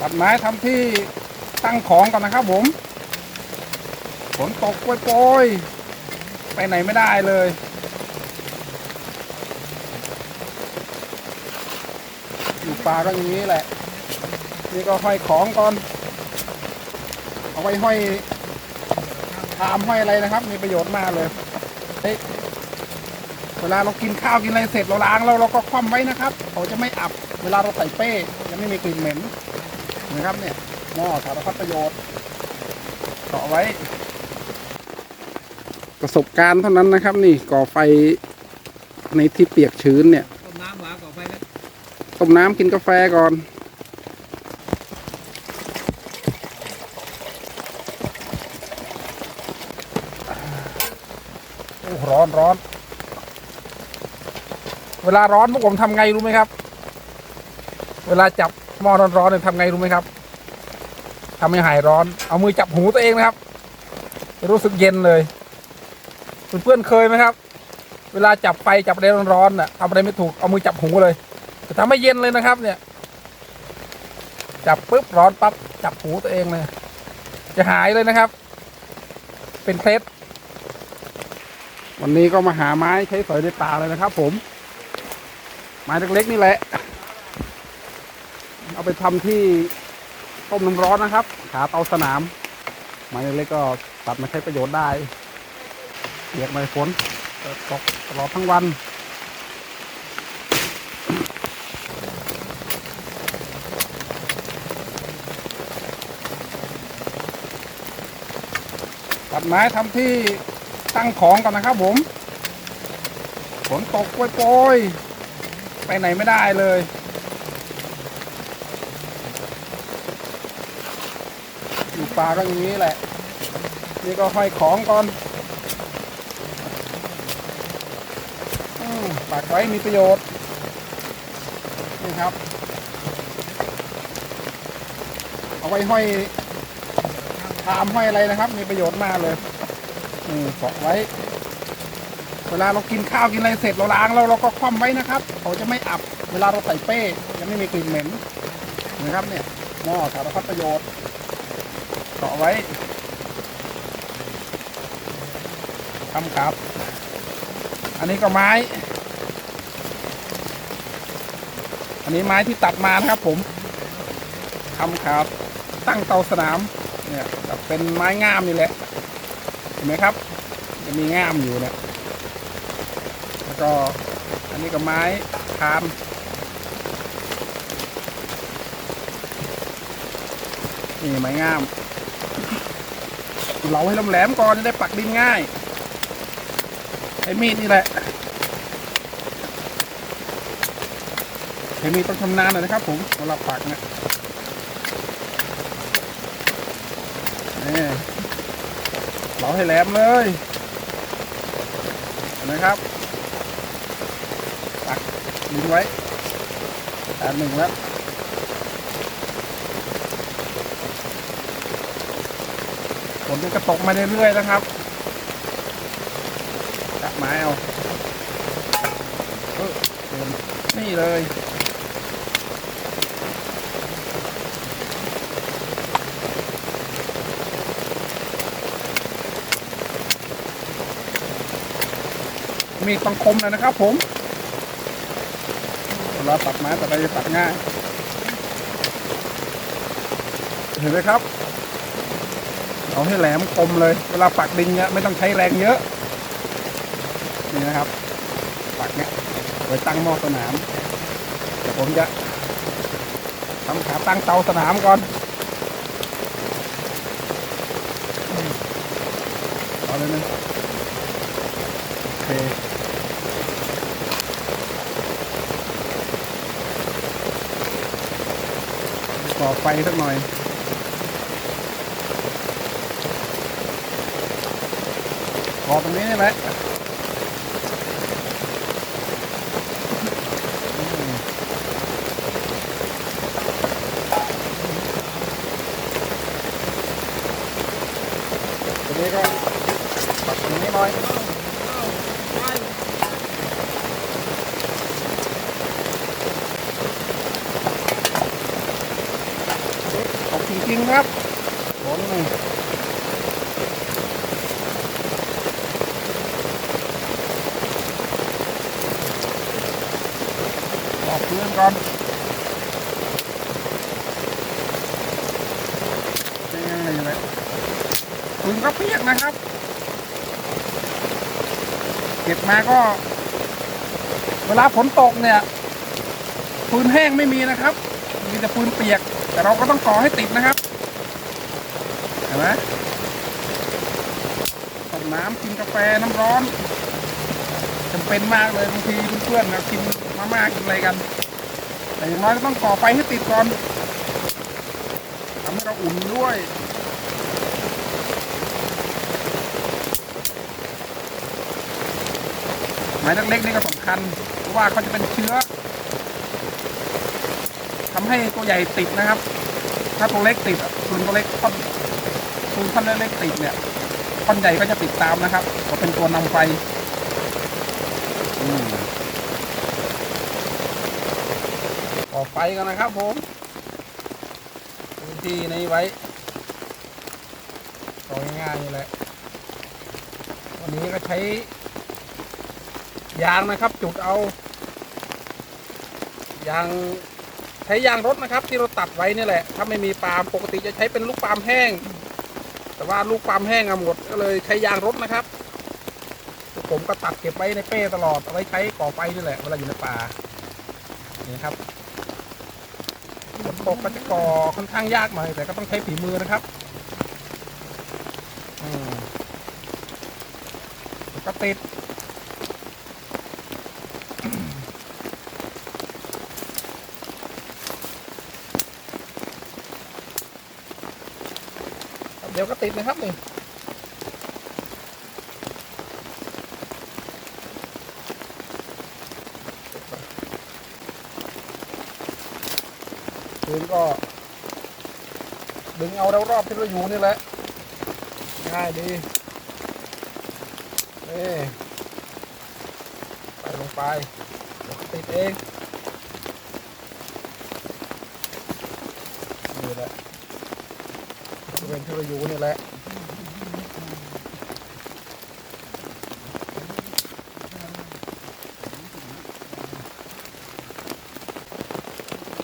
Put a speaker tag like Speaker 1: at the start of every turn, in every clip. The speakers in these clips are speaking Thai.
Speaker 1: ตัดไม้ทำที่ตั้งของก่อนนะครับผมฝนตกโปรยๆไปไหนไม่ได้เลยอยู่ป่าก็อย่างนี้แหละ นี่ก็ห้อยของก่อน เอาไว้ห้อยตามห้อยอะไรนะครับ มีประโยชน์มากเลยเฮ้ยเวลาเรากินข้าวกินอะไรเสร็จเราล้างแล้วเราก็คว่ำไว้นะครับเขาจะไม่อับ เวลาเราใส่เป้จะไม่มีกลิ่นเหม็น นะครับเนี่ยหม้อสารพัดประโยชน์เกาะไว้ ประสบการณ์เท่านั้นนะครับ นี่ก่อไฟในที่เปียกชื้นเนี่ย
Speaker 2: ต้มน้ำหวานก่อไฟนะ
Speaker 1: ต้มน้ำกินกาแฟก่อนร้อนร้อน เวลาร้อนพวกผมทำไงรู้ไหมครับ เวลาจับ หม้อร้อนๆเนี่ยทำไงรู้ไหมครับทำให้หายร้อน เอามือจับหูตัวเองนะครับจะรู้สึกเย็นเลยเพื่อนๆเคยไหมครับ เวลาจับไฟจับอะไรร้อนๆน่ะทำอะไรไม่ถูกเอามือจับหูเลยจะทำให้เย็นเลยนะครับ เนี่ย จับปุ๊บร้อนปั๊บจับหูตัวเองเลยจะหายเลยนะครับ เป็นเคล็ดวันนี้ก็มาหาไม้ใช้สอยในป่าเลยนะครับ ผม ไม้เล็กๆนี่แหละ เอาไปทำที่ต้มน้ำร้อนนะครับ ขาเตาสนาม ไม้เล็กๆก็ตัดมาใช้ประโยชน์ได้เปียกไม่ฝนตกตลอดทั้งวันตัดไม้ทำที่ตั้งของก่อนนะครับผมฝนตกโปรยๆไปไหนไม่ได้เลย ป่าก็อย่างนี้แหละ นี่ก็ห้อยของก่อนอปักไว้มีประโยชน์ นี่ครับ เอาไว้ห้อยตามห้อยอะไรนะครับ มีประโยชน์มากเลยอืมเกาะไว้ เวลาเรากินข้าวกินอะไรเสร็จเราล้างแล้วเราก็คว่ำไว้นะครับเขาจะไม่อับ เวลาเราใส่เป้จะไม่มีกลิ่นเหม็นนะครับเนี่ยหม้อสารพัดประโยชน์ ไว้ทำครับ อันนี้ก็ไม้ อันนี้ไม้ที่ตัดมานะครับผมทำครับ ตั้งเตาสนาม เนี่ยเป็นไม้งามนี่แหละ เห็นไหมครับ จะมีงามอยู่เนี่ย แล้วก็อันนี้ก็ไม้คานนี่ไม้งาม เราให้แหลมก่อนจะได้ปักดินง่ายใช้มีดนี่แหละเห็นมีดต้องชำนาญหน่อยนะครับ ผมเวลาปักเนี่ยนี่เราให้แหลมเลยนะครับปักดินไว้อันหนึ่งแล้ว ฝนมันก็ตกมาเรื่อยๆนะครับจับไม้เอาเออนี่เลยมีดต้องคมหนอยนะครับผมเวลาตัดไม้ตัดอะไรจะตัดง่าย เห็นไหมครับ เอาให้แหลมคมเลย เวลาปักดินเนี่ยไม่ต้องใช้แรงเยอะ นี่นะครับ ปักเนี่ยไว้ตั้งหม้อสนาม เดี๋ยวผมจะทำขาตั้งเตาสนามก่อนเอาเลยนะโอเคก่อไฟสักหน่อย ก่อตรงนี้นี่แหละอืมตรงนี้ก็ปักตรงนี้หน่อย
Speaker 2: ไจ
Speaker 1: ริงๆครับฝนนี่ออกพื้นก่อนเป็นยังไงเลย พื้นก็เปียกนะครับ เก็บมาก็ เวลาฝนตกเนี่ยปืนแห้งไม่มีนะครับ มีแต่ปืนเปียก แต่เราก็ต้องก่อให้ติดนะครับเห็นไหมต้มน้ำกินกาแฟน้ำร้อนจำเป็นมากเลยบางทีเพื่อนๆนะกินมาม่ากินอะไรกัน แต่อย่างน้อยก็ต้องก่อไฟให้ติดก่อนทำให้เราอุ่นด้วย ม้เล็กๆนี่ก็สำคัญ เพราะว่าเขาจะเป็นเชื้อทำให้ตัวใหญ่ติดนะครับ ถ้าตัวเล็กติดอะปืนตัวเล็กท่อนปืนท่อนเล็กๆติดเนี่ยท่อนใหญ่ก็จะติดตามนะครับ ก็เป็นตัวนำไฟอืมก่อไฟกันนะครับผมที่นี้ไว้ต่อง่ายๆนี่แหละวันนี้ก็ใช้ ยางนะครับ จุดเอายางใช้ยางรถนะครับ ที่เราตัดไว้นี่แหละ ถ้าไม่มีปาล์มปกติจะใช้เป็นลูกปาล์มแห้ง แต่ว่าลูกปาล์มแห้งอะหมดก็เลยใช้ยางรถนะครับ ผมก็ตัดเก็บไว้ในเป้ตลอดเอาไว้ใช้ก่อไฟนี่แหละเวลาอยู่ในป่านี่ครับฝนตกก็จะก่อค่อนข้างยากหน่อยแต่ก็ต้องใช้ฝีมือนะครับอืมแล้วก็ติด เดี๋ยว ก็ติดนะครับนี่ปืนก็ ดึงเอารอบๆที่เราอยู่นี่แหละ ง่ายดีนี่ใส่ลงไปก็ติดเองนี่แหละ ราอยู่นี่แหละ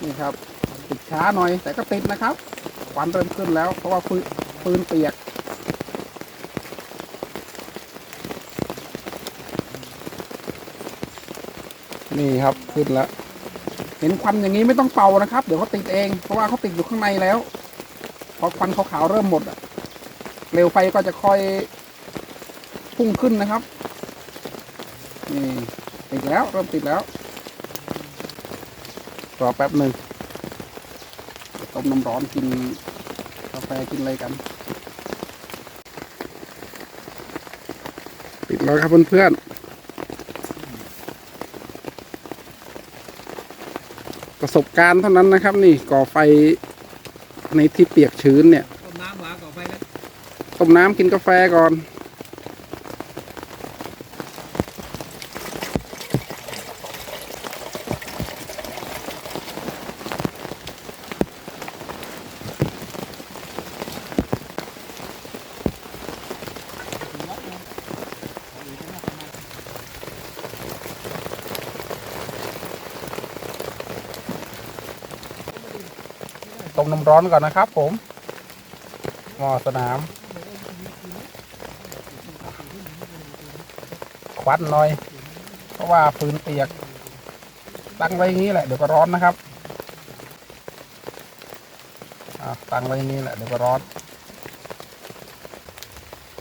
Speaker 1: นี่ครับติดช้าหน่อย แต่ก็ติดนะครับควันเริ่มขึ้นแล้วเพราะว่าฟืนเปียกนี่ครับขึ้นแล้ว เห็นควันอย่างนี้ไม่ต้องเป่านะครับ เดี๋ยวเขาติดเอง เพราะว่าเขาติดอยู่ข้างในแล้ว พอควันขาวๆเริ่มหมดอะเปลวไฟก็จะค่อยพุ่งขึ้นนะครับ นี่ติดแล้วเริ่มติดแล้ว รอแป๊บหนึ่งต้มน้ำร้อนกินกาแฟกินอะไรกัน ติดแล้วครับเพื่อนๆประสบการณ์เท่านั้นนะครับ นี่ก่อไฟ ในที่เปียกชื้นเนี่ย
Speaker 2: ต้มน้ำหวานก่อนไปนะ
Speaker 1: ต้มน้ำกินกาแฟก่อน ต้มน้ำร้อนก่อนนะครับ ผมหม้อสนาม ควันหน่อย เพราะว่าฟืนเปียก ตั้งไว้อย่างนี้แหละเดี๋ยวก็ร้อนนะครับอะตั้งไว้อย่างนี้แหละเดี๋ยวก็ร้อน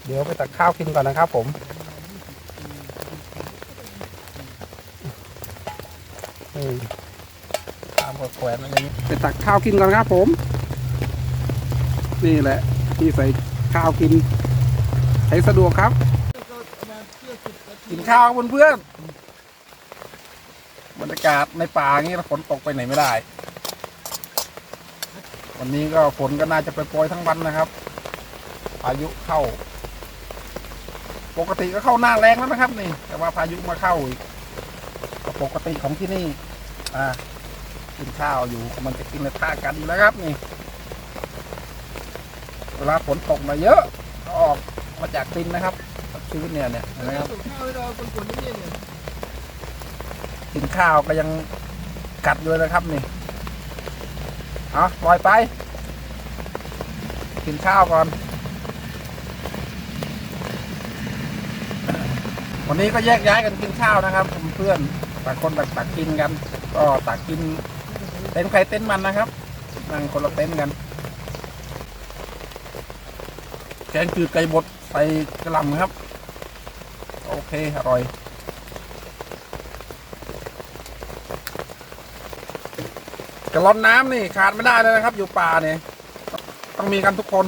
Speaker 1: เดี๋ยวไปตักข้าวกินก่อนนะครับ ผมนี่ตาม แขวนอะไรนี้ไปตักข้าวกินก่อนครับผม นี่แหละที่ใส่ข้าวกินใช้สะดวกครับ กินข้าวเพื่อนๆบรรยากาศในป่าอย่างนี้ฝนตกไปไหนไม่ได้ วันนี้ก็ฝนก็น่าจะไปโปรยทั้งวันนะครับพายุเข้า ปกติก็เข้าหน้าแรงแล้วนะครับนี่ แต่ว่าพายุมาเข้าอีกปกติของที่นี่ อ่า กินข้าวอยู่มันจะกินในท่ากันอยู่แล้วครับนี่เวลาฝนตกมาเยอะออกมาจากดินนะครับชื้นเนี่ยเนี่ยนไหมครับ
Speaker 2: ส่งข้าวให้เราคนกวนนี่เนี่ย
Speaker 1: กินข้าวก็ยังกัดเลยนะครับนี่เอาปล่อยไป กินข้าวก่อน วันนี้ก็แยกย้ายกันกินข้าวนะครับเพื่อนต่างคนต่างตักกินกัน ก็ตักกิน เต็นท์ใครเต็นท์มันนะครับนั่งคนละเต็นท์กัน แกงจืดไก่บดใส่กระลำครับ โอเค อร่อยกระลอนน้ำนี่ขาดไม่ได้เลยนะครับ อยู่ป่าเนี่ยต้องมีกันทุกคน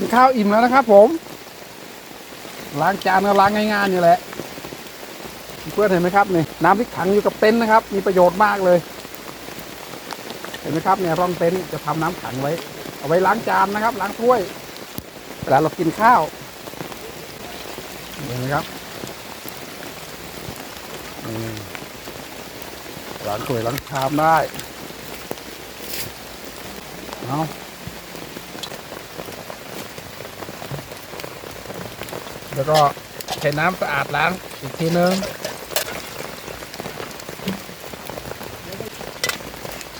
Speaker 1: กินข้าวอิ่มแล้วนะครับผมล้างจานก็ล้างง่ายๆนี่แหละ เพื่อนเห็นไหมครับนี่น้ำที่ขังอยู่กับเต็นท์นะครับ มีประโยชน์มากเลย เห็นไหมครับเนี่ยร่องเต็นท์จะทำน้ำขังไว้ เอาไว้ล้างจานนะครับ ล้างถ้วยเวลาเรากินข้าวเห็นไหมครับล้างถ้วยล้างชามได้เอา แล้วก็ใช้น้ำสะอาดล้างอีกทีนึง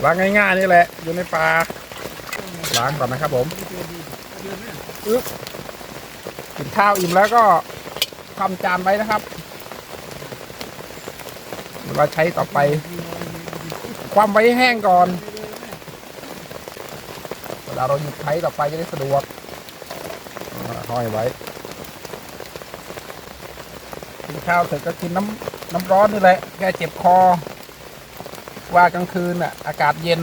Speaker 1: ล้างง่ายๆนี่แหละ อยู่ในป่าล้างก่อนนะครับผมอึ๊บกินข้าวอิ่มแล้วก็ทำจานไว้นะครับเวลาใช้ต่อไป ความไว้แห้งก่อนเวลาเราหยุดใช้ต่อไปจะได้สะดวกห้อยไว้ กิน ข้าวเสร็จก็กินน้ำน้ำร้อนนี่แหละ แก้เจ็บคอ ว่ากลางคืนน่ะ อากาศเย็น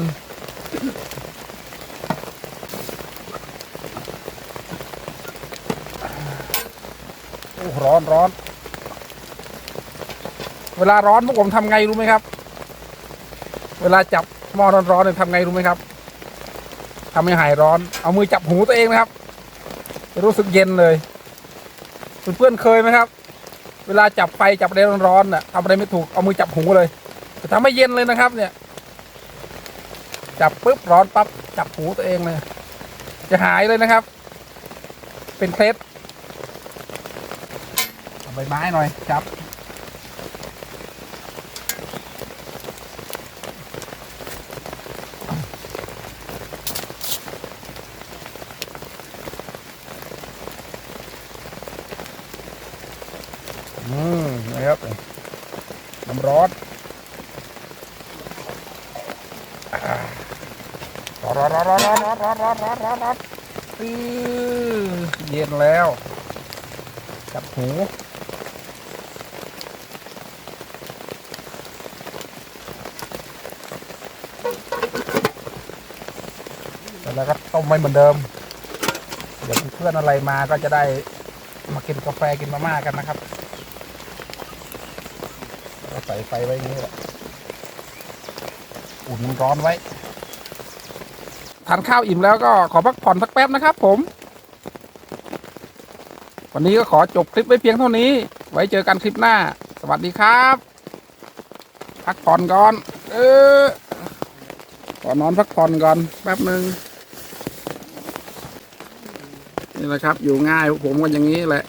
Speaker 1: โอ้ร้อนร้อน เวลาร้อนพวกผมทำไงรู้ไหมครับ เวลาจับหม้อร้อนๆเนี่ยทำไงรู้ไหมครับทำให้หายร้อน เอามือจับหูตัวเองนะครับ รู้สึกเย็นเลย เพื่อนๆเคยไหมครับ เวลาจับไฟจับอะไรร้อนๆน่ะทำอะไรไม่ถูกเอามือจับหูเลยจะทำให้เย็นเลยนะครับ เนี่ย จับปุ๊บร้อนปั๊บจับหูตัวเองเลย จะหายเลยนะครับ เป็นเคล็ดเอาใบไม้หน่อย จับ อืมนะครับน้ำ ร้อนร้อนร้อนร้อนร้อนร้อนร้อนร้อนร้อนร้อนร้อนอื้อเย็นแล้วจับหูแล้วก็ต้มไว้เหมือนเดิม เดี๋ยวเพื่อนอะไรมาก็จะได้มากินกาแฟกินมาม่ากันนะครับ ใส่ไฟไว้อย่างนี้แหละอุ่นร้อนไว้ทานข้าวอิ่มแล้วก็ขอพักผ่อนสักแป๊บนะครับผม วันนี้ก็ขอจบคลิปไว้เพียงเท่านี้ ไว้เจอกันคลิปหน้า สวัสดีครับ พักผ่อนก่อน เออขอนอนพักผ่อนก่อนแป๊บหนึ่งนี่แหละครับ อยู่ง่ายผมก็อย่างนี้แหละ